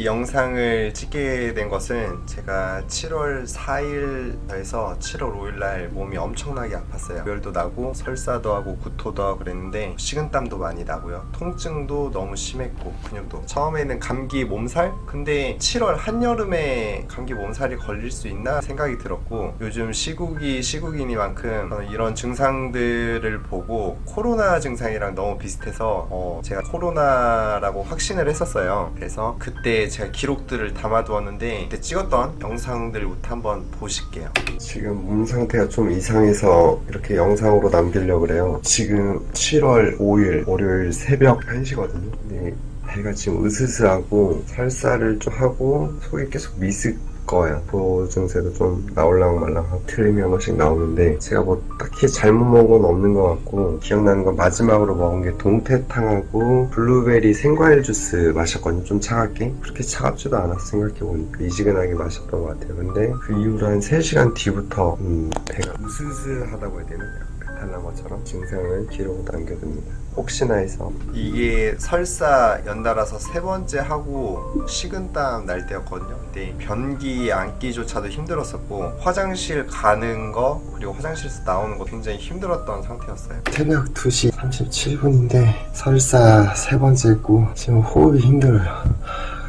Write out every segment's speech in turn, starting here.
이 영상을 찍게 된 것은 제가 7월 4일에서 7월 5일날 몸이 엄청나게 아팠어요. 열도 나고 설사도 하고 구토도 하고 그랬는데 식은땀도 많이 나고요. 통증도 너무 심했고 근육도 처음에는 감기 몸살? 근데 7월 한여름에 감기 몸살이 걸릴 수 있나 생각이 들었고 요즘 시국이 시국이니만큼 이런 증상들을 보고 코로나 증상이랑 너무 비슷해서 어, 제가 코로나라고 확신을 했었어요. 그래서 그때 제가 기록들을 담아두었는데 그때 찍었던 영상들부터 한번 보실게요. 지금 몸 상태가 좀 이상해서 이렇게 영상으로 남기려고 그래요. 지금 7월 5일 월요일 새벽 1시거든요. 근데 배가 지금 으스스하고 설사를 좀 하고 속이 계속 미스 거예요. 보 증세도 좀 나올랑 말랑하고 틀림이 한 번씩 나오는데 제가 뭐 딱히 잘못 먹은 건 없는 것 같고 기억나는 건 마지막으로 먹은 게 동태탕하고 블루베리 생과일 주스 마셨거든요. 좀 차갑게 그렇게 차갑지도 않았어 생각해보니까 미지근하게 마셨던 것 같아요. 근데 그 이후로 한 3시간 뒤부터 음, 배가 으스스하다고 해야 되나? 배탈 난 것처럼 증상을 기록을 남겨둡니다. 혹시나 해서 이게 설사 연달아서 세 번째 하고 식은땀 날 때였거든요. 근데 변기 앉기조차도 힘들었었고 화장실 가는 거 그리고 화장실에서 나오는 거 굉장히 힘들었던 상태였어요. 새벽 2시 37분인데 설사 세 번째 했고 지금 호흡이 힘들어요.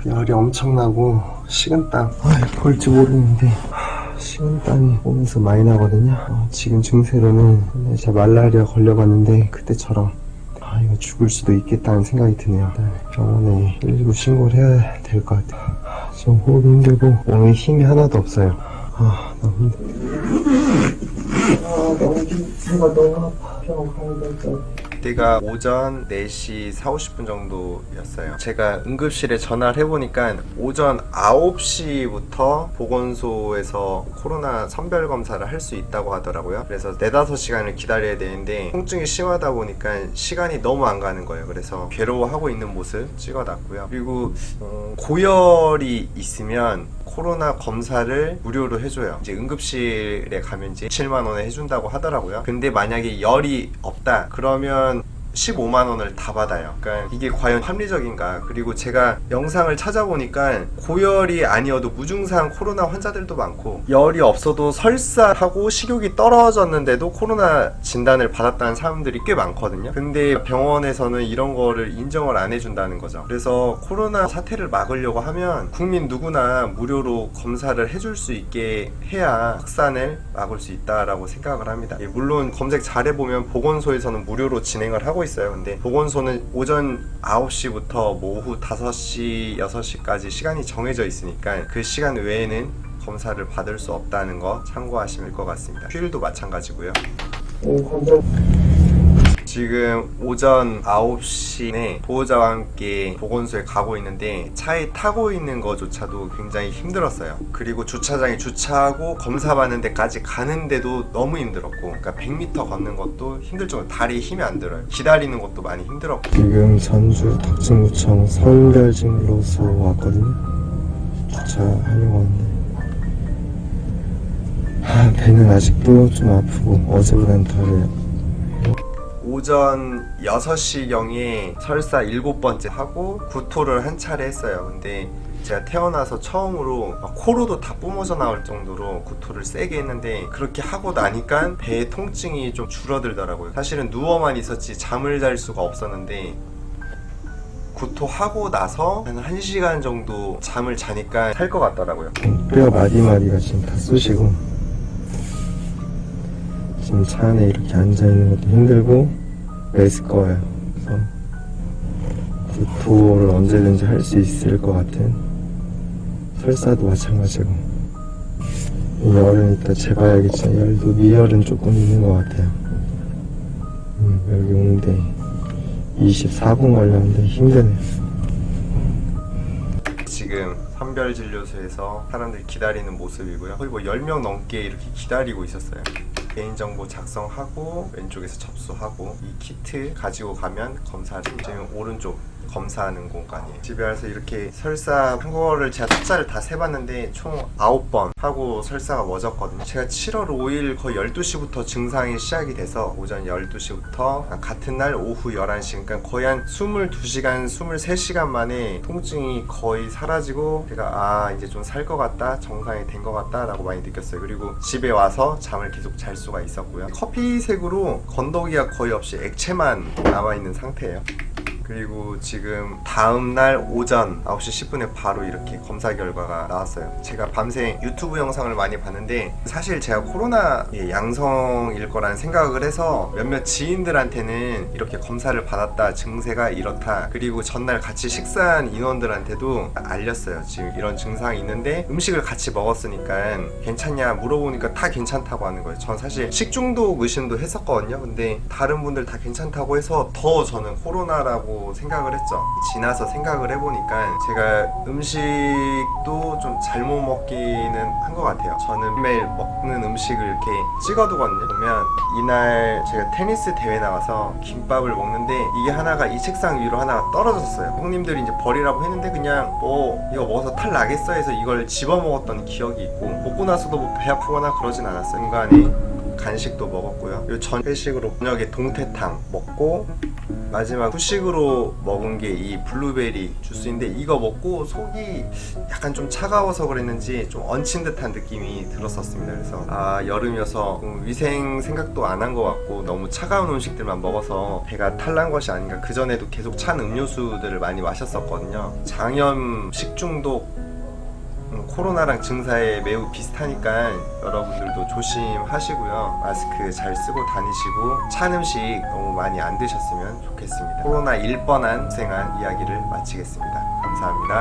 열이 엄청나고 식은땀 아, 볼지 모르는데 식은땀이 몸에서 많이 나거든요. 어, 지금 증세로는 옛날에 제가 말라리아 걸려봤는데 그때처럼 아 이거 죽을 수도 있겠다는 생각이 드네요. 병원에 119 신고를 해야 될 것 같아요. 아, 지금 호흡이 힘들고 몸에 힘이 하나도 없어요. 아 너무 힘들어. 아 너무 힘들어 너무 아파. 병원 가야 될것 같아. 그때가 오전 4시 4, 50분 정도였어요. 제가 응급실에 전화를 해보니까 오전 9시부터 보건소에서 코로나 선별 검사를 할 수 있다고 하더라고요. 그래서 4, 5시간을 기다려야 되는데 통증이 심하다 보니까 시간이 너무 안 가는 거예요. 그래서 괴로워하고 있는 모습 찍어놨고요. 그리고 어, 고열이 있으면 코로나 검사를 무료로 해줘요. 이제 응급실에 가면 이제 7만 원에 해준다고 하더라고요. 근데 만약에 열이 없다 그러면 15만 원을 다 받아요. 그러니까 이게 과연 합리적인가? 그리고 제가 영상을 찾아보니까 고열이 아니어도 무증상 코로나 환자들도 많고 열이 없어도 설사하고 식욕이 떨어졌는데도 코로나 진단을 받았다는 사람들이 꽤 많거든요. 근데 병원에서는 이런 거를 인정을 안 해준다는 거죠. 그래서 코로나 사태를 막으려고 하면 국민 누구나 무료로 검사를 해줄 수 있게 해야 확산을 막을 수 있다라고 생각을 합니다. 예, 물론 검색 잘해보면 보건소에서는 무료로 진행을 하고 있어요. 근데 보건소는 오전 9시부터 뭐 오후 5시, 6시까지 시간이 정해져 있으니까 그 시간 외에는 검사를 받을 수 없다는 거 참고하시면 될 것 같습니다. 휴일도 마찬가지고요. 지금 오전 9시에 보호자와 함께 보건소에 가고 있는데 차에 타고 있는 거조차도 굉장히 힘들었어요. 그리고 주차장에 주차하고 검사 받는 데까지 가는데도 너무 힘들었고, 그러니까 100m 걷는 것도 힘들 정도 다리에 힘이 안 들어요. 기다리는 것도 많이 힘들었고. 지금 전주 덕진구청 서울별진로소 왔거든요. 주차하려고 하는데. 아, 배는 아직도 좀 아프고 어제보다는 덜해요. 오전 6시경에 설사 7번째 하고 구토를 한 차례 했어요. 근데 제가 태어나서 처음으로 막 코로도 다 뿜어져 나올 정도로 구토를 세게 했는데 그렇게 하고 나니까 배 통증이 좀 줄어들더라고요. 사실은 누워만 있었지 잠을 잘 수가 없었는데 구토하고 나서 한 1시간 정도 잠을 자니까 살 것 같더라고요. 뼈 마디마디가 지금 다 쑤시고 지금 차 안에 이렇게 앉아 있는 것도 힘들고 메스꺼워요. 그래서 구토를 언제든지 할 수 있을 것 같은 설사도 마찬가지고 이 열은 이따 재봐야겠지만 열도 미열은 조금 있는 것 같아요. 음, 여기 오는데 24분 걸렸는데 힘드네요. 지금 선별진료소에서 사람들이 기다리는 모습이고요. 거의 뭐 10명 넘게 이렇게 기다리고 있었어요. 개인정보 작성하고 왼쪽에서 접수하고 이 키트 가지고 가면 검사를 지금 오른쪽 검사하는 공간이에요. 집에 와서 이렇게 설사 한 거를 제가 숫자를 다 세봤는데 총 9번 하고 설사가 멎었거든요. 제가 7월 5일 거의 12시부터 증상이 시작이 돼서 오전 12시부터 같은 날 오후 11시 그러니까 거의 한 22시간, 23시간 만에 통증이 거의 사라지고 제가 아 이제 좀 살 것 같다 정상이 된 것 같다 라고 많이 느꼈어요. 그리고 집에 와서 잠을 계속 잘 수가 있었고요. 커피색으로 건더기가 거의 없이 액체만 남아있는 상태예요. 그리고 지금 다음날 오전 9시 10분에 바로 이렇게 검사 결과가 나왔어요. 제가 밤새 유튜브 영상을 많이 봤는데 사실 제가 코로나 양성일 거라는 생각을 해서 몇몇 지인들한테는 이렇게 검사를 받았다 증세가 이렇다 그리고 전날 같이 식사한 인원들한테도 알렸어요. 지금 이런 증상이 있는데 음식을 같이 먹었으니까 괜찮냐 물어보니까 다 괜찮다고 하는 거예요. 전 사실 식중독 의심도 했었거든요. 근데 다른 분들 다 괜찮다고 해서 더 저는 코로나라고 생각을 했죠. 지나서 생각을 해보니까 제가 음식도 좀 잘못 먹기는 한 것 같아요. 저는 매일 먹는 음식을 이렇게 찍어두거든요. 보면 이날 제가 테니스 대회 나가서 김밥을 먹는데 이게 하나가 이 책상 위로 하나가 떨어졌어요. 형님들이 이제 버리라고 했는데 그냥 뭐 이거 먹어서 탈 나겠어 해서 이걸 집어 먹었던 기억이 있고 먹고 나서도 뭐 배 아프거나 그러진 않았어요. 중간에 간식도 먹었고요. 전 회식으로 저녁에 동태탕 먹고 마지막 후식으로 먹은 게 이 블루베리 주스인데 이거 먹고 속이 약간 좀 차가워서 그랬는지 좀 얹힌 듯한 느낌이 들었었습니다. 그래서 아 여름이어서 음, 위생 생각도 안 한 것 같고 너무 차가운 음식들만 먹어서 배가 탈난 것이 아닌가. 그 전에도 계속 찬 음료수들을 많이 마셨었거든요. 장염, 식중독 음, 코로나랑 증사에 매우 비슷하니까 여러분들도 조심하시고요. 마스크 잘 쓰고 다니시고 찬 음식 너무 많이 안 드셨으면 좋겠습니다. 코로나 1번한 생한 이야기를 마치겠습니다. 감사합니다.